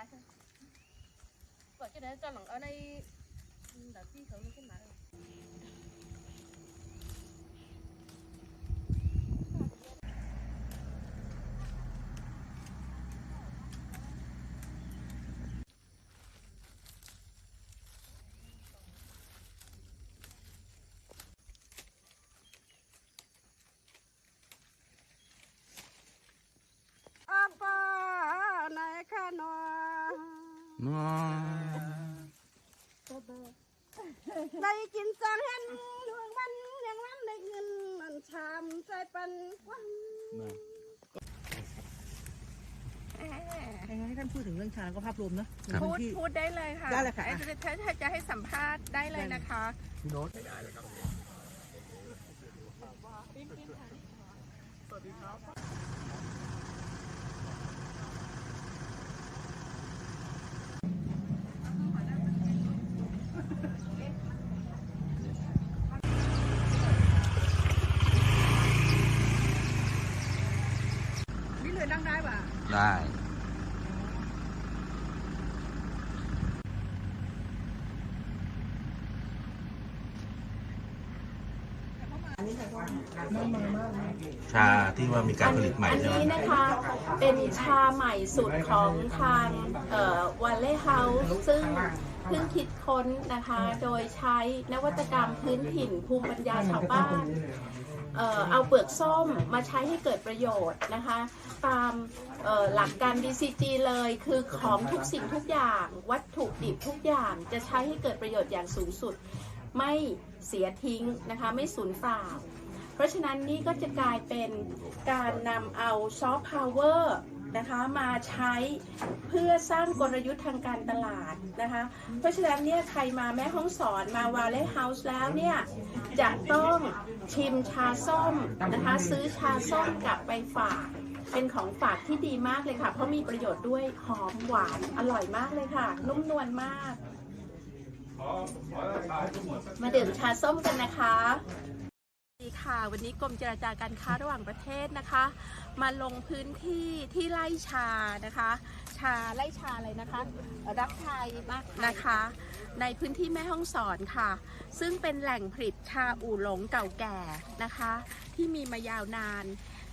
lại thôi. Vậy cho đấy cho lần ở đây ừ, Đã phi thử cái này น้อได้กินจังเห็นดวงวันยังวันได้เงินมันชามใจปันวันให้ท่านพูดถึงเรื่องชาแล้วก็ภาพรวมเนอะพูดที่พูดได้เลยค่ะได้เลยค่ะอ้ถ้าถ้าจะให้สัมภาษณ์ได้เลยนะคะนี่เลยนั่งได้ ป่ะได้ชาที่ว่ามีการผลิตใหม่อันใช่ไหมนี้นะคะเป็นชาใหม่สุดของทางวันเล่เฮาส์ซึ่งเพิ่งคิดค้นนะคะ โดยใช้นวัตกรรมพื้นถิ่นภูมิปัญญาชาวบ้าน เอาเปลือกส้มมาใช้ให้เกิดประโยชน์นะคะ ตามหลักการ BCG เลยคือของทุกสิ่งทุกอย่าง วัตถุดิบทุกอย่างจะใช้ให้เกิดประโยชน์อย่างสูงสุด ไม่เสียทิ้งนะคะไม่สูญเปล่า เพราะฉะนั้นนี่ก็จะกลายเป็นการนำเอาซอฟต์พาวเวอร์ นะคะมาใช้เพื่อสร้างกลยุทธ์ทางการตลาดนะคะ เพราะฉะนั้นเนี่ยใครมาแม่ห้องสอนมาวาเลเฮาส์แล้วเนี่ยจะต้องชิมชาส้มนะคะซื้อชาส้มกลับไปฝาก เป็นของฝากที่ดีมากเลยค่ะ เพราะมีประโยชน์ด้วยหอมหวานอร่อยมากเลยค่ะ นุ่มนวลมาก มาดื่มชาส้มกันนะคะ ดีค่ะ วันนี้กรมเจรจาการค้าระหว่างประเทศนะคะ มาลงพื้นที่ที่ไร่ชานะคะ ชาไร่ชาอะไรนะคะ รักไทยมากนะคะ ในพื้นที่แม่ห้องสอนค่ะ ซึ่งเป็นแหล่งผลิตชาอู่หลงเก่าแก่นะคะ ที่มีมายาวนาน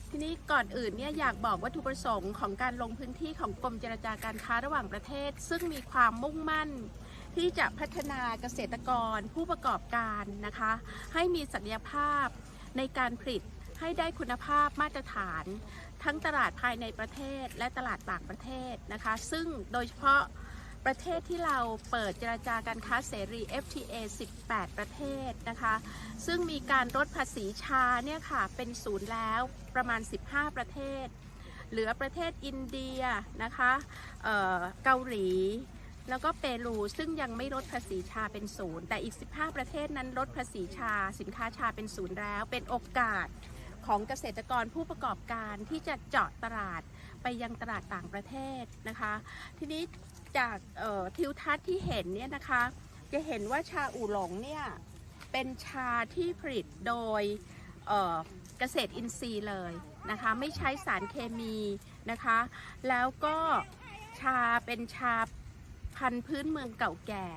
ทีนี้ก่อนอื่นเนี่ยอยากบอกวัตถุประสงค์ของการลงพื้นที่ของกรมเจรจาการค้าระหว่างประเทศ ซึ่งมีความมุ่งมั่น ที่จะพัฒนาเกษตรกรผู้ประกอบการนะคะ ให้มีศักยภาพในการผลิตให้ได้คุณภาพมาตรฐาน ทั้งตลาดภายในประเทศและตลาดต่างประเทศนะคะ ซึ่งโดยเฉพาะประเทศที่เราเปิดเจรจาการค้าเสรี FTA 18 ประเทศนะคะ ซึ่งมีการลดภาษีชาเนี่ยค่ะ เป็นศูนย์แล้วประมาณ 15 ประเทศ เหลือประเทศอินเดียนะคะเเกาหลี แล้วก็เปรูซึ่งยังไม่ลดภาษีชาเป็นศูนย์แต่อีก 15 ประเทศนั้นลดภาษีชา สินค้าชาเป็นศูนย์แล้ว เป็นโอกาสของเกษตรกรผู้ประกอบการที่จะเจาะตลาดไปยังตลาดต่างประเทศนะคะ ทีนี้จากทิวทัศน์ที่เห็นเนี่ยนะคะ จะเห็นว่าชาอู่หลงเนี่ยเป็นชาที่ผลิตโดยเเกษตรอินทรีย์เลยนะคะ ไม่ใช้สารเคมีนะคะ แล้วก็ชาเป็นชา พันธุ์พื้นเมืองเก่าแก่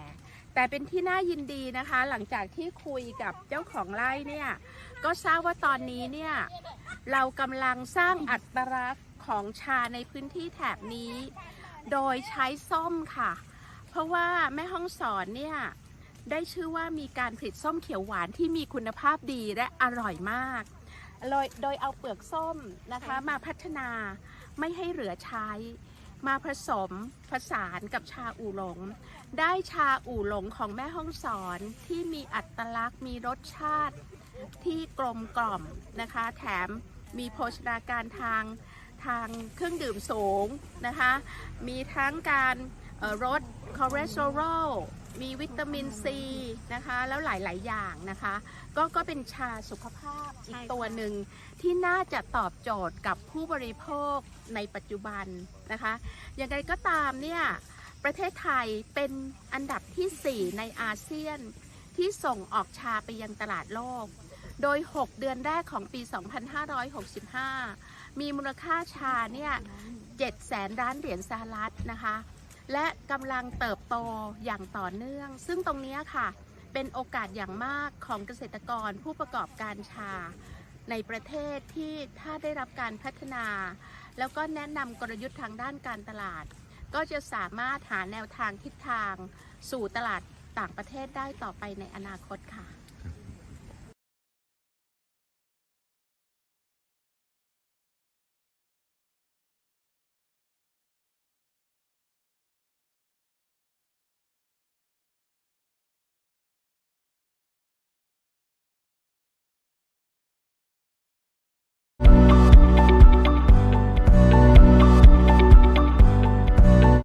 แต่เป็นที่น่ายินดีนะคะ หลังจากที่คุยกับเจ้าของไร่เนี่ยก็ทราบว่าตอนนี้เนี่ยเรากำลังสร้างอัตลักษณ์ของชาในพื้นที่แถบนี้ โดยใช้ส้มค่ะ เพราะว่าแม่ห้องสอนเนี่ยได้ชื่อว่ามีการผลิตส้มเขียวหวานที่มีคุณภาพดีและอร่อยมาก โดยโดยเอาเปลือกส้มนะคะมาพัฒนาไม่ให้เหลือใช้ มาผสมผสานกับชาอู่หลง ได้ชาอู่หลงของแม่ห้องสอนที่มีอัตลักษณ์ มีรสชาติที่กลมกล่อมนะคะ แถมมีโภชนาการทางทางเครื่องดื่มสูงนะคะ มีทั้งการลดคอเลสเตอรอล มีวิตามินซีนะคะ แล้วหลาย ๆ อย่างนะคะ ก็ก็เป็นชาสุขภาพอีกตัวหนึ่งที่น่าจะตอบโจทย์กับผู้บริโภคในปัจจุบันนะคะอย่างไรก็ตามเนี่ยประเทศไทยเป็นอันดับที่ 4 ในอาเซียนที่ส่งออกชาไปยังตลาดโลก โดย 6 เดือนแรกของปี 2565 มีมูลค่าชาเนี่ย7แสนล้านเหรียญสหรัฐนะคะ และกำลังเติบโตอย่างต่อเนื่อง ซึ่งตรงนี้ค่ะ เป็นโอกาสอย่างมากของเกษตรกรผู้ประกอบการชา ในประเทศที่ถ้าได้รับการพัฒนา แล้วก็แนะนำกลยุทธ์ทางด้านการตลาด ก็จะสามารถหาแนวทางทิศทาง สู่ตลาดต่างประเทศได้ต่อไปในอนาคตค่ะ